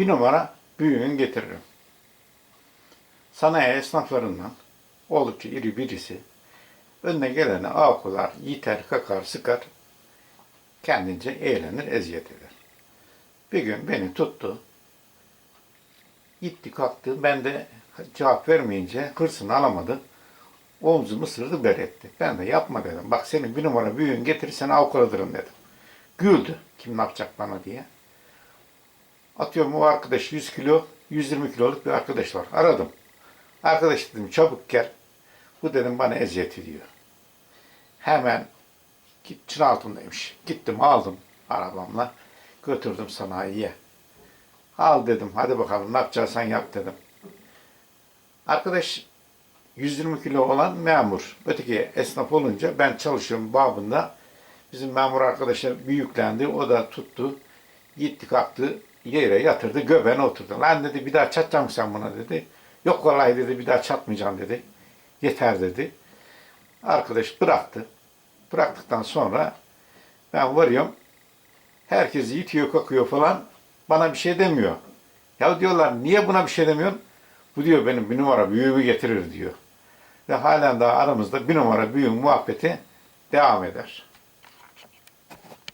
bir numara büyüğünü getiririm. Sanayi esnaflarından oldukça iri birisi önüne gelene avkular, yiter, kakar, sıkar, kendince eğlenir, eziyet eder. Bir gün beni tuttu, gitti kalktı, ben de cevap vermeyince hırsını alamadı, omzumu sırdı beretti. Ben de yapma dedim, bak senin bir numara büyüğün getir seni avkuladırım dedim. Güldü, kim ne yapacak bana diye. Atıyorum o arkadaş 100 kilo, 120 kiloluk bir arkadaş var. Aradım. Arkadaş dedim çabuk gel. Bu dedim bana eziyet ediyor. Hemen git çın altındaymış. Gittim aldım arabamla. Götürdüm sanayiye. Al dedim hadi bakalım ne yapacaksan yap dedim. Arkadaş 120 kilo olan memur. Öteki esnaf olunca ben çalışıyorum babında. Bizim memur arkadaşlar büyüklendi. O da tuttu. Gitti kalktı. Yere yatırdı. Göbeğine oturdu. Lan dedi bir daha çatacağım mı sen buna dedi. Yok vallahi dedi bir daha çatmayacağım dedi. Yeter dedi. Arkadaş bıraktı. Bıraktıktan sonra ben varıyorum. Herkes yitiyor kakıyor falan. Bana bir şey demiyor. Ya diyorlar niye buna bir şey demiyorsun? Bu diyor benim bir numara büyüğümü getirir diyor. Ve halen daha aramızda bir numara büyüğün muhabbeti devam eder.